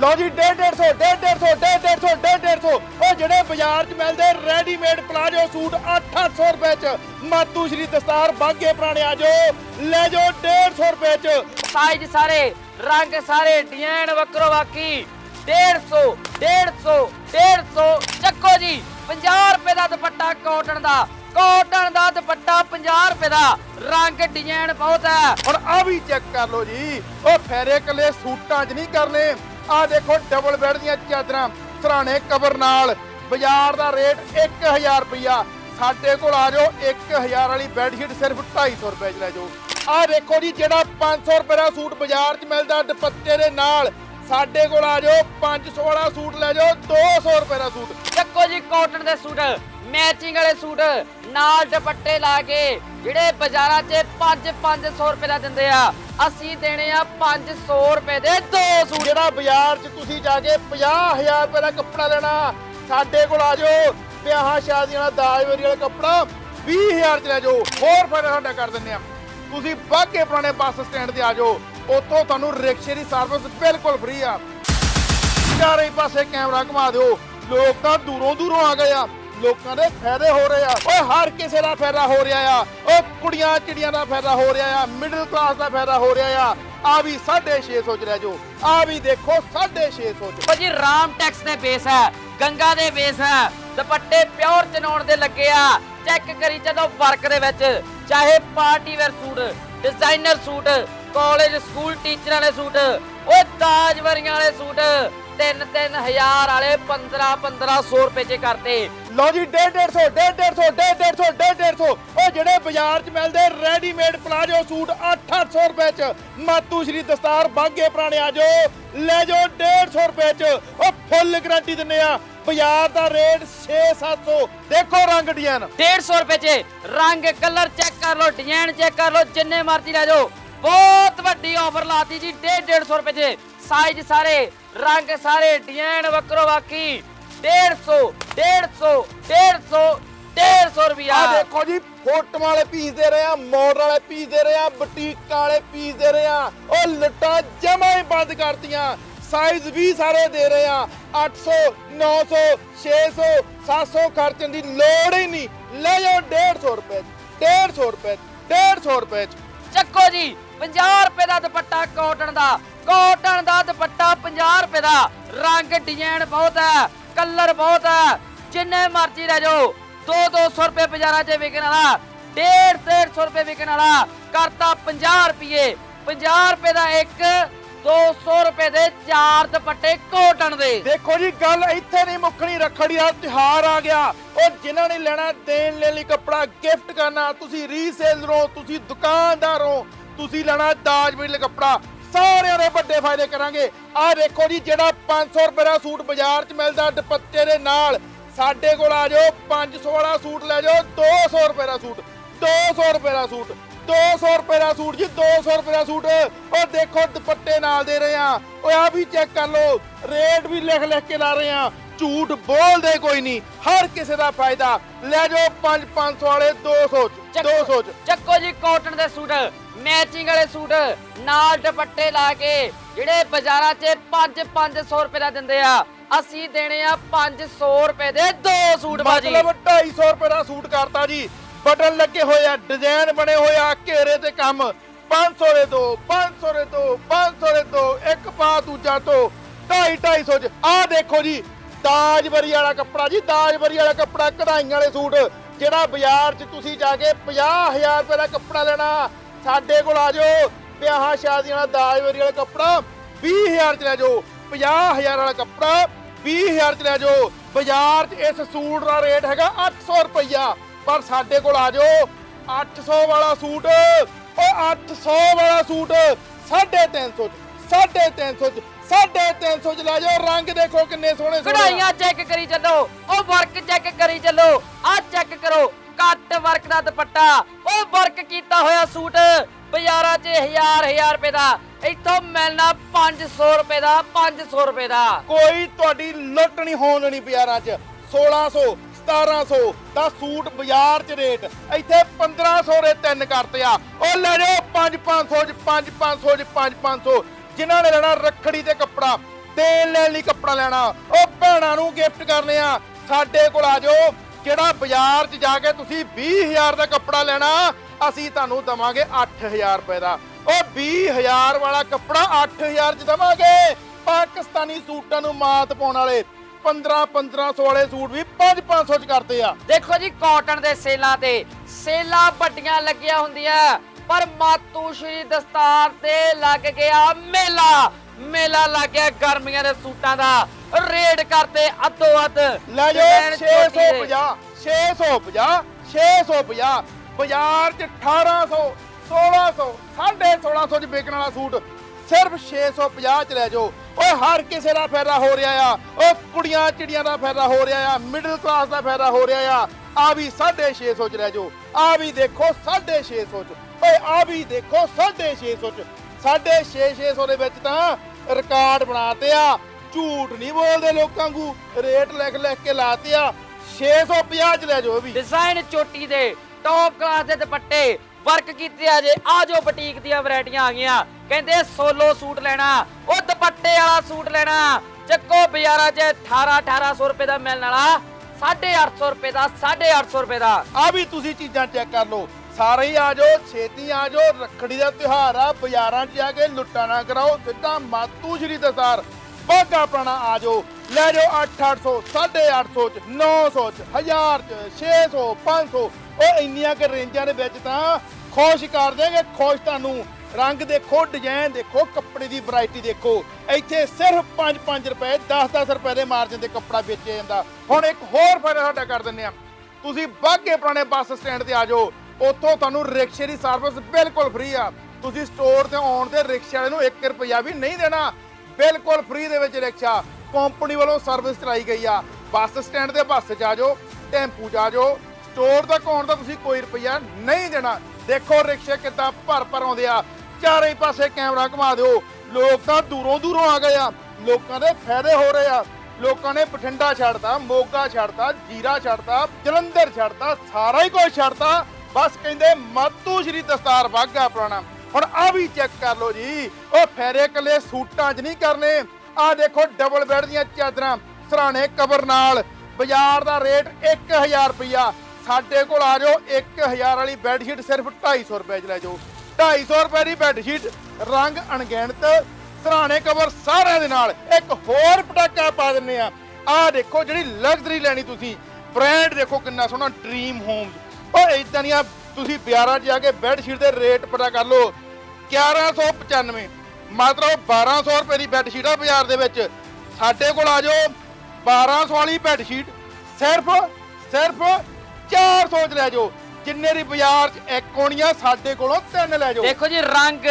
ਲਓ ਜੀ 150 150 150 150 ਉਹ ਜਿਹੜੇ ਬਾਜ਼ਾਰ 'ਚ ਮਿਲਦੇ ਰੈਡੀਮੇਡ ਪਲਾਜੋ ਸੂਟ 8-800 ਰੁਪਏ 'ਚ। ਮਾਤੂ ਸ਼੍ਰੀ ਦਸਤਾਰ ਬਾਗੇ ਪੁਰਾਣੇ ਆ ਜਾਓ। ਲੈ ਜਾਓ 150 ਰੁਪਏ 'ਚ। ਸਾਈਜ਼ ਸਾਰੇ ਰੰਗ ਸਾਰੇ ਡਿਜ਼ਾਈਨ ਵੱਖਰੋ ਬਾਕੀ 150 150 150 ਚੱਕੋ ਜੀ 50 ਰੁਪਏ ਦਾ ਦੁਪੱਟਾ ਕਾਟਨ ਦਾ। ਕਾਟਨ ਦਾ ਦੁਪੱਟਾ 50 ਰੁਪਏ ਦਾ। ਰੰਗ ਡਿਜ਼ਾਈਨ ਬਹੁਤ ਹੈ। ਹੁਣ ਆ ਵੀ ਚੈੱਕ ਕਰ ਲਓ ਜੀ। ਉਹ ਫੇਰੇ ਕੱਲੇ ਸੂਟਾਂ 'ਚ ਨਹੀਂ ਕਰਨੇ। ਆ ਦੇਖੋ ਡਬਲ ਬੈੱਡ ਦੀਆਂ ਚਾਦਰਾਂ ਸਰਾਣੇ ਕਵਰ ਨਾਲ। ਬਾਜ਼ਾਰ ਦਾ ਰੇਟ 1000 ਰੁਪਇਆ ਸਾਡੇ ਕੋਲ ਆ ਜਾਓ 1000 ਵਾਲੀ ਬੈੱਡ ਸ਼ੀਟ ਸਿਰਫ 250 ਰੁਪਏ 'ਚ ਲੈ ਜਾਓ। ਆ ਦੇਖੋ ਜੀ, ਜਿਹੜਾ 500 ਰੁਪਏ ਦਾ ਸੂਟ ਬਾਜ਼ਾਰ 'ਚ ਮਿਲਦਾ, ਦੁਪੱਟੇ ਦੇ ਨਾਲ। ਸਾਡੇ ਕੋਲ ਆ ਜਾਓ 500 ਵਾਲਾ ਸੂਟ ਲੈ ਜਾਓ 200 ਰੁਪਏ ਦਾ ਸੂਟ। ਚੱਕੋ ਜੀ ਕਾਟਨ ਦੇ ਸੂਟ ਮੈਚਿੰਗ ਵਾਲੇ ਸੂਟ ਨਾਲ ਦੁਪੱਟੇ ਲਾ ਕੇ ਜਿਹੜੇ ਬਾਜ਼ਾਰਾਂ 'ਚ 5-500 ਰੁਪਏ ਦਾ ਦਿੰਦੇ ਆ ਅਸੀਂ ਦੇਣੇ ਆ 500 ਰੁਪਏ ਦੇ ਦੋ ਸੂਟ। ਜਿਹੜਾ ਬਾਜ਼ਾਰ 'ਚ ਤੁਸੀਂ ਜਾ ਕੇ 50000 ਰੁਪਏ ਦਾ ਕੱਪੜਾ ਲੈਣਾ ਸਾਡੇ ਕੋਲ ਆ ਜਾਓ ਵਿਆਹਾਂ ਸ਼ਾਦੀਆਂ ਦਾ ਦਾਜ ਵਰੀ ਵਾਲਾ ਕੱਪੜਾ 20000 ਚ ਲੈ ਜਾਓ ਹੋਰ ਫਾਇਦਾ ਸਾਡਾ ਕਰ ਦਿੰਦੇ ਆ। ਤੁਸੀਂ ਬਾਗੇ ਪੁਰਾਣੇ ਬੱਸ ਸਟੈਂਡ ਤੇ ਆ ਜਾਓ ਉੱਥੋਂ ਤੁਹਾਨੂੰ ਰਿਕਸ਼ੇ ਦੀ ਸਰਵਿਸ ਬਿਲਕੁਲ ਫ੍ਰੀ ਆ। ਚਾਰੇ ਪਾਸੇ ਕੈਮਰਾ ਘੁਮਾ ਦਿਓ। ਲੋਕ ਤਾਂ ਦੂਰੋਂ ਦੂਰੋਂ ਆ ਗਏ ਆ। ਲੋਕਾਂ ਦੇ ਫਾਇਦੇ ਹੋ ਰਹੇ ਆ। ਓਏ, ਹਰ ਕਿਸੇ ਦਾ ਫਾਇਦਾ ਹੋ ਰਿਹਾ ਆ। ਓ, ਕੁੜੀਆਂ ਚਿੜੀਆਂ ਦਾ ਫਾਇਦਾ ਹੋ ਰਿਹਾ ਆ। ਮਿਡਲ ਕਲਾਸ ਦਾ ਫਾਇਦਾ ਹੋ ਰਿਹਾ ਆ। ਆ ਵੀ 650 ਚ ਲੈ ਜਾਓ। ਆ ਵੀ ਦੇਖੋ 650 ਚ। ਭਾਜੀ, ਰਾਮ ਟੈਕਸ ਦੇ ਬੇਸ ਹੈ। ਗੰਗਾ ਦੇ ਬੇਸ ਹੈ। ਦੁਪੱਟੇ ਪਿਓਰ ਚਨਾਉਣ ਦੇ ਲੱਗੇ ਆ। ਚੈੱਕ ਕਰੀ ਜਦੋਂ ਵਰਕ ਦੇ ਵਿੱਚ। ਚਾਹੇ party wear suit designer suit college school ਟੀਚਰਾਂ ਵਾਲੇ ਸੂਟ ਉਹ ਦਾਜ ਵਰੀਆਂ ਵਾਲੇ ਸੂਟ 3-3000 ਵਾਲੇ 15-1500 ਰੁਪਏ ਚ ਕਰਤੇ। ਲਓ ਜੀ 150 150 150 150 ਉਹ ਜਿਹੜੇ ਬਾਜ਼ਾਰ 'ਚ ਮਿਲਦੇ ਰੈਡੀਮੇਡ ਪਲਾਜੋ ਸੂਟ 8-800 ਰੁਪਏ 'ਚ। ਮਾਤੂ ਸ਼੍ਰੀ ਦਸਤਾਰ ਬਾਗੇ ਪੁਰਾਣੇ ਆ ਜਾਓ। ਲੈ ਜਾਓ 150 ਰੁਪਏ 'ਚ। ਉਹ ਫੁੱਲ ਗਾਰੰਟੀ ਦਿੰਨੇ ਆ। ਬਾਜ਼ਾਰ ਦਾ ਰੇਟ 6-700 ਦੇਖੋ ਰੰਗ ਡਿਜ਼ਾਈਨ। 150 ਰੁਪਏ ਚ। ਰੰਗ ਕਲਰ ਚੈੱਕ ਕਰ ਲਓ ਡਿਜ਼ਾਈਨ ਚੈੱਕ ਕਰ ਲਓ ਜਿੰਨੇ ਮਰਜ਼ੀ ਲੈ ਜਾਓ। ਬਹੁਤ ਵੱਡੀ ਆਫਰ ਲਾਤੀ ਜੀ 150 ਰੁਪਏ ਚ ਸਾਈਜ਼ ਸਾਰੇ ਰੰਗ ਸਾਰੇ ਡਿਜ਼ਾਈਨ ਵੱਖਰੋ ਬਾਕੀ 150 150 150 150 ਰੁਪਿਆ ਆ ਦੇਖੋ ਜੀ ਫੋਟੋ ਵਾਲੇ ਪੀਸ ਦੇ ਰਹੇ ਆ ਮੋਡਲ ਵਾਲੇ ਪੀਸ ਦੇ ਰਹੇ ਆ ਬੁਟੀਕ ਵਾਲੇ ਪੀਸ ਦੇ ਰਹੇ ਆ। ਉਹ ਲਟਾਂ ਜਮਾ ਹੀ ਬੰਦ ਕਰਤੀਆਂ। ਸਾਈਜ਼ ਵੀ ਸਾਰੇ ਦੇ ਰਹੇ ਆ। 800 900 600 700 ਖਰਚਣ ਦੀ ਲੋੜ ਹੀ ਨਹੀਂ। ਲੈ ਜਾਓ 150 ਰੁਪਏ 150 ਰੁਪਏ 150 ਰੁਪਏ ਚ। ਚੱਕੋ ਜੀ 50 ਰੁਪਏ ਦਾ ਦੁਪੱਟਾ ਕਾਟਨ ਦਾ। ਕਾਟਨ ਦਾ ਦੁਪੱਟਾ 50 ਰੁਪਏ ਦਾ। ਰੰਗ ਡਿਜ਼ਾਈਨ ਬਹੁਤ ਹੈ ਕਲਰ ਬਹੁਤ ਹੈ। ਜਿੰਨੇ ਮਰਜ਼ੀ ਲੈ ਜਾਓ 2-200 ਰੁਪਏ ਬਾਜ਼ਾਰਾਂ 'ਚ ਵਿਕਣ ਵਾਲਾ 150 ਰੁਪਏ ਵਿਕਣ ਵਾਲਾ ਕਰਤਾ 50 ਰੁਪਏ। 50 ਰੁਪਏ ਦਾ ਇੱਕ 200 ਰੁਪਏ ਦੇ ਚਾਰ ਦੁਪੱਟੇ ਕੋਟਨ ਦੇ। ਦੇਖੋ ਜੀ, ਗੱਲ ਇੱਥੇ ਨਹੀਂ ਮੁੱਕਣੀ, ਰੱਖੜੀ ਦਾ ਤਿਹਾਰ ਆ ਗਿਆ। ਉਹ ਜਿਨ੍ਹਾਂ ਨੇ ਲੈਣਾ, ਦੇਣ ਲੈ ਲਈ ਕੱਪੜਾ ਗਿਫਟ ਕਰਨਾ, ਤੁਸੀਂ ਰੀਸੇਲਰ ਹੋ ਤੁਸੀਂ ਦੁਕਾਨਦਾਰ ਹੋ ਤੁਸੀਂ ਲੈਣਾ ਦਾਜ ਮਿਲ ਕੱਪੜਾ। ਸਾਰਿਆਂ ਦੇ ਵੱਡੇ ਫਾਇਦੇ ਕਰਾਂਗੇ। ਆਹ ਦੇਖੋ ਜੀ ਜਿਹੜਾ 500 ਰੁਪਏ ਦਾ ਸੂਟ ਬਾਜ਼ਾਰ 'ਚ ਮਿਲਦਾ ਦੁਪੱਟੇ ਦੇ ਨਾਲ। ਸਾਡੇ ਕੋਲ ਆ ਜਾਓ 500 ਵਾਲਾ ਸੂਟ ਲੈ ਜਾਓ 200 ਰੁਪਏ ਦਾ ਸੂਟ। 200 ਰੁਪਏ ਦਾ ਸੂਟ। 200 ਰੁਪਏ ਦਾ ਸੂਟ ਜੀ 200 ਰੁਪਏ ਦਾ ਸੂਟ। ਉਹ ਦੇਖੋ ਦੁਪੱਟੇ ਨਾਲ ਦੇ ਰਹੇ ਆ। ਓਏ ਆ ਵੀ ਚੈੱਕ ਕਰ ਲਓ ਰੇਟ ਵੀ ਲਿਖ ਲਿਖ ਕੇ ਲਾ ਰਹੇ ਆ। ਝੂਠ ਬੋਲਦੇ ਕੋਈ ਨਹੀਂ। ਹਰ ਕਿਸੇ ਦਾ ਫਾਇਦਾ। ਲੈ ਜਾਓ 5 500 ਵਾਲੇ 200 ਚ 200 ਚ। ਚੱਕੋ ਜੀ ਕਾਟਨ ਦੇ ਸੂਟ। ਮੈਚਿੰਗ ਵਾਲੇ ਸੂਟ ਨਾਲ ਦੁਪੱਟੇ ਲਾ ਕੇ ਜਿਹੜੇ ਬਾਜ਼ਾਰਾਂ 'ਚ 5-500 ਰੁਪਏ ਦਾ ਦਿੰਦੇ ਆ। ਅਸੀਂ ਦੇਣੇ ਆ 500 ਰੁਪਏ ਦੇ ਦੋ ਸੂਟ ਬਾਜੀ। ਮਤਲਬ 250 ਰੁਪਏ ਦਾ ਸੂਟ ਕਰਤਾ ਜੀ। ਬਟਨ ਲੱਗੇ ਹੋਏ ਆ ਡਿਜ਼ਾਈਨ ਬਣੇ ਹੋਏ ਆ, ਘੇਰੇ ਤੇ ਕੰਮ। 500 ਦੇ ਦੋ 500 ਦੇ ਦੋ 500 ਦੇ ਦੋ, ਇੱਕ ਪਾ ਦੂਜਾ ਤੋਂ 2.5 250 ਚ। ਆਹ ਦੇਖੋ ਜੀ, ਦਾਜਵਰੀ ਵਾਲਾ ਕੱਪੜਾ ਜੀ, ਦਾਜਵਰੀ ਵਾਲਾ ਕੱਪੜਾ ਕਢਾਈਆਂ ਵਾਲੇ ਸੂਟ। ਜਿਹੜਾ ਬਾਜ਼ਾਰ 'ਚ ਤੁਸੀਂ ਜਾ ਕੇ 50000 ਰੁਪਏ ਦਾ ਕੱਪੜਾ ਲੈਣਾ ਸਾਡੇ ਕੋਲ ਆ ਜਾਓ। ਵਿਆਹਾਂ ਸ਼ਾਦੀਆਂ ਦਾ ਦਾਜਵਰੀ ਵਾਲਾ ਕੱਪੜਾ 20000 ਚ ਲੈ ਜਾਓ। 50000 ਵਾਲਾ ਕੱਪੜਾ 20000 ਚ ਲੈ ਜਾਓ। ਬਾਜ਼ਾਰ 'ਚ ਇਸ ਸੂਟ ਦਾ ਰੇਟ ਹੈਗਾ 800 ਰੁਪਈਆ। ਪਰ ਸਾਡੇ ਕੋਲ ਆ ਜਾਓ 800 ਵਾਲਾ ਸੂਟ। ਓ 800 ਵਾਲਾ ਸੂਟ 350 ਚ 350 ਚ 350 ਚ ਲੈ ਜਾਓ। ਰੰਗ ਦੇਖੋ ਕਿੰਨੇ ਸੋਹਣੇ ਸੋਹਣੇ ਕਢਾਈਆਂ ਚੈੱਕ ਕਰੀ ਚੱਲੋ ਉਹ ਵਰਕ ਚੈੱਕ ਕਰੀ ਚੱਲੋ ਆ ਚੈੱਕ ਕਰੋ। ਕੱਟ ਵਰਕ ਦਾ ਦੁਪੱਟਾ। ਉਹ ਵਰਕ ਕੀਤਾ ਹੋਇਆ ਸੂਟ ਬਾਜ਼ਾਰਾਂ 'ਚ ਹਜ਼ਾਰ ਹਜ਼ਾਰ ਰੁਪਏ ਦਾ। ਇੱਥੋਂ ਮਿਲਣਾ 500 ਰੁਪਏ ਦਾ 500 ਰੁਪਏ ਦਾ। ਕੋਈ ਤੁਹਾਡੀ ਲੁੱਟ ਨਹੀਂ ਹੋਣ ਦੇਣੀ ਬਾਜ਼ਾਰਾਂ 'ਚ। 1600 1700 ਦਾ ਸੂਟ ਬਾਜ਼ਾਰ 'ਚ ਰੇਟ। ਇੱਥੇ 1500 ਦੇ ਤਿੰਨ ਕਰਤੇ ਆ। ਉਹ ਲੈ ਜਾਓ 5 500 ਚ 5 500 ਚ 5 500 ਜਿਨ੍ਹਾਂ ਨੇ ਲੈਣਾ ਰੱਖੜੀ ਤੇ ਕੱਪੜਾ ਦੇਣ ਲੈਣ ਲਈ ਕੱਪੜਾ ਲੈਣਾ। ਉਹ ਭੈਣਾਂ ਨੂੰ ਗਿਫਟ ਕਰਨੇ ਆ। ਸਾਡੇ ਕੋਲ ਆ ਜਾਓ। ਜਿਹੜਾ ਬਾਜ਼ਾਰ 'ਚ ਜਾ ਕੇ ਤੁਸੀਂ 20000 ਦਾ ਕੱਪੜਾ ਲੈਣਾ, ਅਸੀਂ ਤੁਹਾਨੂੰ ਦਵਾਂਗੇ 8000 ਰੁਪਏ ਦਾ। ਉਹ 20000 ਵਾਲਾ ਕੱਪੜਾ 8000 'ਚ ਦਵਾਂਗੇ। ਪਾਕਿਸਤਾਨੀ ਸੂਟਾਂ ਨੂੰ ਮਾਤ ਪਾਉਣ ਵਾਲੇ 15 1500 ਵਾਲੇ ਸੂਟ ਵੀ 5 500 ਚ ਕਰਦੇ ਆ। ਦੇਖੋ ਜੀ ਕਾਟਨ ਦੇ ਸੇਲਾਂ ਤੇ ਸੇਲਾਂ ਵੱਡੀਆਂ ਲੱਗੀਆਂ ਹੁੰਦੀਆਂ, ਪਰ ਮਾਤੂ ਸ਼੍ਰੀ ਦਸਤਾਰ ਤੇ ਲੱਗ ਗਿਆ ਮੇਲਾ। ਮੇਲਾ ਲੱਗ ਗਿਆ ਗਰਮੀਆਂ ਦੇ ਸੂਟਾਂ ਦਾ। ਰੇਡ ਕਰਤੇ ਅੱਧੋ ਅੱਧ ਲੈ ਦੇ। 650 650 650 ਬਾਜ਼ਾਰ 'ਚ 1800 1600 1650 'ਚ ਵਿਕਣ ਵਾਲਾ ਸੂਟ ਸਿਰਫ 650 'ਚ ਲੈ ਜਾਓ। ਓਏ ਹਰ ਕਿਸੇ ਦਾ ਫਾਇਦਾ ਹੋ ਰਿਹਾ ਆ। ਓ ਕੁੜੀਆਂ ਚਿੜੀਆਂ ਦਾ ਫਾਇਦਾ ਹੋ ਰਿਹਾ ਆ। ਮਿਡਲ ਕਲਾਸ ਦਾ ਫਾਇਦਾ ਹੋ ਰਿਹਾ ਆ। ਆ ਵੀ 650 'ਚ ਲੈ ਜਾਓ। ਆ ਵੀ ਦੇਖੋ 650 'ਚ। ਓਏ ਆ ਵੀ ਦੇਖੋ 650 'ਚ। 650 ਦੇ ਵਿੱਚ ਤਾਂ ਰਿਕਾਰਡ ਬਣਾਤੇ ਆ। ਝੂਠ ਨਹੀਂ ਬੋਲਦੇ ਲੋਕਾਂ ਨੂੰ ਰੇਟ ਲਿਖ ਲਿਖ ਕੇ ਲਾਤੇ ਆ। 650 ਚ ਲੈ ਜਾਓ ਵੀ। ਡਿਜ਼ਾਈਨ ਚੋਟੀ ਦੇ ਟੌਪ ਕਲਾਸ ਦੇ ਦੁਪੱਟੇ ਵਰਕ ਕੀਤੇ ਆ ਜੇ। ਆ ਜੋ ਬੁਟੀਕ ਦੀਆਂ ਵੈਰਾਈਟੀਆਂ ਆ ਗਈਆਂ। ਕਹਿੰਦੇ ਸੋਲੋ ਸੂਟ ਲੈਣਾ ਉਹ ਦੁਪੱਟੇ ਵਾਲਾ ਸੂਟ ਲੈਣਾ। ਚੱਕੋ ਬਾਜ਼ਾਰਾਂ 'ਚ 18 1800 ਰੁਪਏ ਦਾ ਮਿਲਣ ਵਾਲਾ। 850 ਰੁਪਏ ਦਾ 850 ਰੁਪਏ ਦਾ। ਆ ਵੀ ਤੁਸੀਂ ਚੀਜ਼ਾਂ ਚੈੱਕ ਕਰ ਲਓ। ਸਾਰੇ ਹੀ ਆ ਜਾਓ, ਛੇਤੀ ਆ ਜਾਓ, ਰੱਖੜੀ ਦਾ ਤਿਉਹਾਰ ਆ, ਬਾਜ਼ਾਰਾਂ 'ਚ ਜਾ ਕੇ ਲੁੱਟਾ ਨਾ ਕਰਾਓ, ਸਿੱਧਾ ਮਾਤੂ ਸ਼੍ਰੀ ਦਸਾਰ। ਬਾਗਾ ਪੁਰਾਣਾ ਆ ਜਾਓ, ਲੈ ਜਾਓ 8800 850 ਚ 900 ਚ 1000 ਚ 600 500 ਉਹ ਇੰਨੀਆਂ ਕਿ ਰੇਂਜਾਂ ਦੇ ਵਿੱਚ ਤਾਂ ਖੁਸ਼ ਕਰ ਦੇਗੇ ਖੁਸ਼ ਤੁਹਾਨੂੰ। ਰੰਗ ਦੇਖੋ, ਡਿਜ਼ਾਈਨ ਦੇਖੋ, ਕੱਪੜੇ ਦੀ ਵੈਰਾਈਟੀ ਦੇਖੋ। ਇੱਥੇ ਸਿਰਫ 5-5 ਰੁਪਏ 10-10 ਰੁਪਏ ਦੇ ਮਾਰਜਨ ਦੇ ਕੱਪੜਾ ਵੇਚਿਆ ਜਾਂਦਾ। ਹੁਣ ਇੱਕ ਹੋਰ ਫਾਇਦਾ ਸਾਡਾ ਕਰ ਦਿੰਦੇ ਆ ਤੁਸੀਂ ਬਾਗੇ ਪੁਰਾਣੇ ਬੱਸ ਸਟੈਂਡ ਤੇ ਆ ਜਾਓ। ਉੱਥੋਂ ਤੁਹਾਨੂੰ ਰਿਕਸ਼ੇ ਦੀ ਸਰਵਿਸ ਬਿਲਕੁਲ ਫ੍ਰੀ ਆ। ਤੁਸੀਂ ਸਟੋਰ ਤੇ ਆਉਣ ਤੇ ਰਿਕਸ਼ੇ ਵਾਲੇ ਨੂੰ 1 ਰੁਪਿਆ ਵੀ ਨਹੀਂ ਦੇਣਾ। ਬਿਲਕੁਲ ਫ੍ਰੀ ਦੇ ਵਿੱਚ ਰਿਕਸ਼ਾ ਕੰਪਨੀ ਵੱਲੋਂ ਸਰਵਿਸ ਚਲਾਈ ਗਈ ਆ। ਬੱਸ ਸਟੈਂਡ ਤੇ ਬੱਸ 'ਚ ਆ ਜਾਓ, ਟੈਂਪੂ 'ਚ ਆ ਜਾਓ। ਸਟੋਰ ਤੱਕ ਆਉਣ ਦਾ ਤੁਸੀਂ ਕੋਈ ਰੁਪਿਆ ਨਹੀਂ ਦੇਣਾ। ਦੇਖੋ ਰਿਕਸ਼ੇ ਕਿੱਦਾਂ ਭਰ ਭਰ ਆਉਂਦੇ ਆ। ਚਾਰੇ ਪਾਸੇ ਕੈਮਰਾ ਘੁਮਾ ਦਿਓ। ਲੋਕ ਤਾਂ ਦੂਰੋਂ ਦੂਰੋਂ ਆ ਗਏ ਆ। ਲੋਕਾਂ ਦੇ ਫਾਇਦੇ ਹੋ ਰਹੇ ਆ। ਲੋਕਾਂ ਨੇ ਬਠਿੰਡਾ ਛੱਡਤਾ, ਮੋਗਾ ਛੱਡਤਾ, ਜੀਰਾ ਛੱਡਤਾ, ਜਲੰਧਰ ਛੱਡਤਾ, ਸਾਰਾ ਹੀ ਕੁਝ ਛੱਡਤਾ। ਬਸ ਕਹਿੰਦੇ ਮਾਤੂ ਸ਼੍ਰੀ ਦਸਤਾਰ ਵਾਗਾ ਪੁਰਾਣਾ। ਹੁਣ ਆ ਵੀ ਚੈੱਕ ਕਰ ਲਓ ਜੀ। ਉਹ ਫੇਰੇ ਕੱਲੇ ਸੂਟਾਂ 'ਚ ਨਹੀਂ ਕਰਨੇ। ਆ ਦੇਖੋ ਡਬਲ ਬੈੱਡ ਦੀਆਂ ਚਾਦਰਾਂ, ਸਰਾਣੇ ਕਵਰ ਨਾਲ। ਬਾਜ਼ਾਰ ਦਾ ਰੇਟ 1000 ਰੁਪਇਆ ਸਾਡੇ ਕੋਲ ਆ ਜਾਓ 1000 ਵਾਲੀ ਬੈੱਡ ਸ਼ੀਟ ਸਿਰਫ 250 ਰੁਪਏ 'ਚ ਲੈ ਜਾਓ। 250 ਰੁਪਏ ਦੀ ਬੈੱਡ ਸ਼ੀਟ ਰੰਗ ਅਣਗਿਣਤ, ਸਰਾਣੇ ਕਵਰ ਸਾਰਿਆਂ ਦੇ ਨਾਲ। ਇੱਕ ਹੋਰ ਪਟਾਕਾ ਪਾ ਦਿੰਨੇ ਆ ਆਹ ਦੇਖੋ ਜਿਹੜੀ ਲਗਜ਼ਰੀ ਲੈਣੀ ਤੁਸੀਂ। ਬ੍ਰਾਂਡ ਦੇਖੋ ਕਿੰਨਾ ਸੋਹਣਾ ਡ੍ਰੀਮ ਹੋਮਸ ਉਹ ਇਦਾਂ ਦੀਆਂ ਤੁਸੀਂ ਬਿਆਰਾ ਜਾ ਕੇ ਬੈੱਡ ਸ਼ੀਟ ਦੇ ਰੇਟ ਪਤਾ ਕਰ ਲਓ। 1195 ਮਾਤਰ 1200 ਰੁਪਏ ਦੀ ਬੈੱਡ ਸ਼ੀਟ ਆ ਬਾਜ਼ਾਰ ਦੇ ਵਿੱਚ। ਸਾਡੇ ਕੋਲ ਆ ਜਾਓ 1200 ਵਾਲੀ ਬੈੱਡ ਸ਼ੀਟ ਸਿਰਫ ਸਿਰਫ 400 ਚ ਲੈ ਜਾਓ। ਜਿੰਨੇ ਦੀ ਬਾਜ਼ਾਰ 'ਚ ਇੱਕ ਹੋਣੀ ਆ, ਸਾਡੇ ਕੋਲੋਂ ਤਿੰਨ ਲੈ ਜਾਓ। ਦੇਖੋ ਜੀ, ਰੰਗ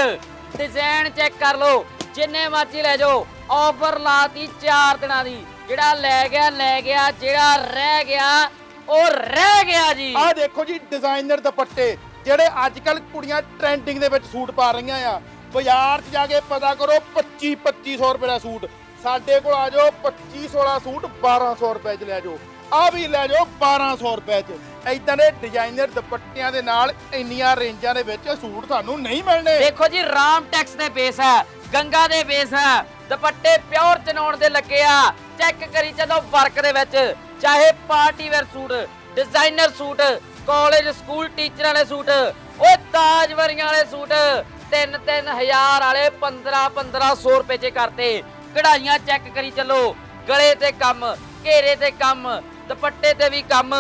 ਡਿਜ਼ਾਈਨ ਚੈੱਕ ਕਰ ਲਓ। ਜਿੰਨੇ ਮਰਜ਼ੀ ਲੈ ਜਾਓ। ਆਫਰ ਲਾਤੀ 4 ਦਿਨਾਂ ਦੀ। ਜਿਹੜਾ ਲੈ ਗਿਆ ਲੈ ਗਿਆ, ਜਿਹੜਾ ਰਹਿ ਗਿਆ ਉਹ ਰਹਿ ਗਿਆ ਜੀ। ਆਹ ਦੇਖੋ ਜੀ ਡਿਜ਼ਾਈਨਰ ਦੁਪੱਟੇ ਜਿਹੜੇ ਅੱਜ ਕੱਲ ਕੁੜੀਆਂ ਟ੍ਰੈਂਡਿੰਗ ਦੇ ਵਿੱਚ ਸੂਟ ਪਾ ਰਹੀਆਂ ਆ। ਬਾਜ਼ਾਰ 'ਚ ਜਾ ਕੇ ਪਤਾ ਕਰੋ 25 2500 ਰੁਪਏ ਦਾ ਸੂਟ। ਸਾਡੇ ਕੋਲ ਆ ਜਾਓ 2500 ਵਾਲਾ ਸੂਟ 1200 ਰੁਪਏ 'ਚ ਲੈ ਜਾਓ। ਆ ਵੀ ਲੈ ਜਾਓ 1200 ਰੁਪਏ 'ਚ। ਇਦਾਂ ਦੇ ਡਿਜ਼ਾਈਨਰ ਦੁਪੱਟਿਆਂ ਦੇ ਨਾਲ ਇੰਨੀਆਂ ਰੇਂਜਾਂ ਦੇ ਵਿੱਚ ਸੂਟ ਤੁਹਾਨੂੰ ਨਹੀਂ ਮਿਲਣੇ। ਦੇਖੋ ਜੀ ਰਾਮ ਟੈਕਸ ਦੇ ਬੇਸ ਹੈ ਗੰਗਾ ਦੇ ਬੇਸ ਹੈ। ਦੁਪੱਟੇ ਪਿਓਰ ਚਨਾਉਣ ਦੇ ਲੱਗੇ ਆ। ਚੈੱਕ ਕਰੀ ਚਲੋ ਵਰਕ ਦੇ ਵਿੱਚ, ਚਾਹੇ party wear suit, designer suit, college school teacher ਵਾਲੇ ਸੂਟ, ਓਏ ਤਾਜਵਰੀਆਂ ਵਾਲੇ ਸੂਟ 3 3000 ਵਾਲੇ 15 1500 ਰੁਪਏ ਚ ਕਰਤੇ। ਕਢਾਈਆਂ ਚੈੱਕ ਕਰੀ ਚੱਲੋ। ਗਲੇ ਤੇ ਕੰਮ, ਘੇਰੇ ਤੇ ਕੰਮ, ਦੁਪੱਟੇ ਤੇ ਵੀ ਕੰਮ।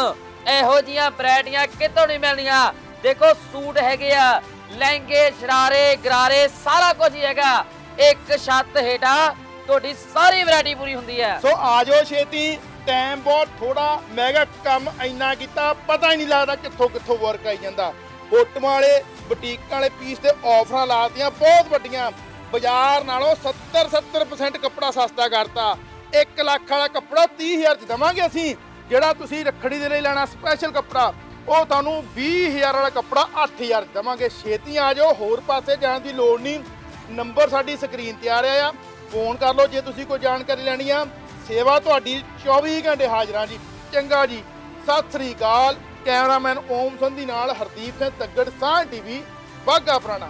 ਇਹੋ ਜੀਆਂ ਵੈਰਾਈਟੀਆਂ ਕਿਤੋਂ ਨਹੀਂ ਮਿਲਣੀਆਂ? ਦੇਖੋ ਸੂਟ ਹੈਗੇ ਆ, ਲਹਿੰਗੇ, ਸ਼ਰਾਰੇ, ਗਰਾਰੇ, ਸਾਰਾ ਕੁਝ ਹੈਗਾ। ਇੱਕ ਛੱਤ ਹੇਠਾਂ ਤੁਹਾਡੀ ਸਾਰੀ ਵੈਰਾਈਟੀ ਪੂਰੀ ਹੁੰਦੀ ਹੈ। ਸੋ ਆ ਜਾਓ ਛੇਤੀ ਟਾਈਮ ਬਹੁਤ ਥੋੜਾ ਮੈਂ ਕਿਹਾ ਕੰਮ ਇੰਨਾ ਕੀਤਾ, ਪਤਾ ਹੀ ਨਹੀਂ ਲੱਗਦਾ ਕਿੱਥੋਂ ਕਿੱਥੋਂ ਵਰਕ ਆਈ ਜਾਂਦਾ। ਫੋਟੋਆਂ ਵਾਲੇ ਬੁਟੀਕਾਂ ਵਾਲੇ ਪੀਸ ਤੇ ਆਫਰਾਂ ਲਾਤੀਆਂ, ਬਹੁਤ ਵੱਡੀਆਂ। ਬਾਜ਼ਾਰ ਨਾਲੋਂ 70 70% ਕੱਪੜਾ ਸਸਤਾ ਕਰਤਾ। 1 ਲੱਖ ਵਾਲਾ ਕੱਪੜਾ 30000 ਚ ਦਵਾਂਗੇ ਅਸੀਂ, ਜਿਹੜਾ ਤੁਸੀਂ ਰੱਖੜੀ ਦੇ ਲਈ ਲੈਣਾ ਸਪੈਸ਼ਲ ਕੱਪੜਾ। ਉਹ ਤੁਹਾਨੂੰ 20000 ਵਾਲਾ ਕੱਪੜਾ 8000 ਚ ਦਵਾਂਗੇ। ਛੇਤੀ ਆ ਜਾਓ ਹੋਰ ਪਾਸੇ ਜਾਣ ਦੀ ਲੋੜ ਨਹੀਂ। ਨੰਬਰ ਸਾਡੀ ਸਕਰੀਨ ਤੇ ਆ ਰਿਹਾ ਆ। ਫੋਨ ਕਰ ਲਓ ਜੇ ਤੁਸੀਂ ਕੋਈ ਜਾਣਕਾਰੀ ਲੈਣੀ ਆ। ਸੇਵਾ ਤੁਹਾਡੀ 24 ਘੰਟੇ ਹਾਜ਼ਰਾਂ ਜੀ। ਚੰਗਾ ਜੀ। ਸਤਿ ਸ੍ਰੀ ਅਕਾਲ। ਕੈਮਰਾਮੈਨ ਓਮ ਸੰਧੀ ਨਾਲ ਹਰਦੀਪ ਸਿੰਘ ਤੱਗੜ ਸਾਹ ਟੀਵੀ ਬਾਗਾ ਪੁਰਾਣਾ।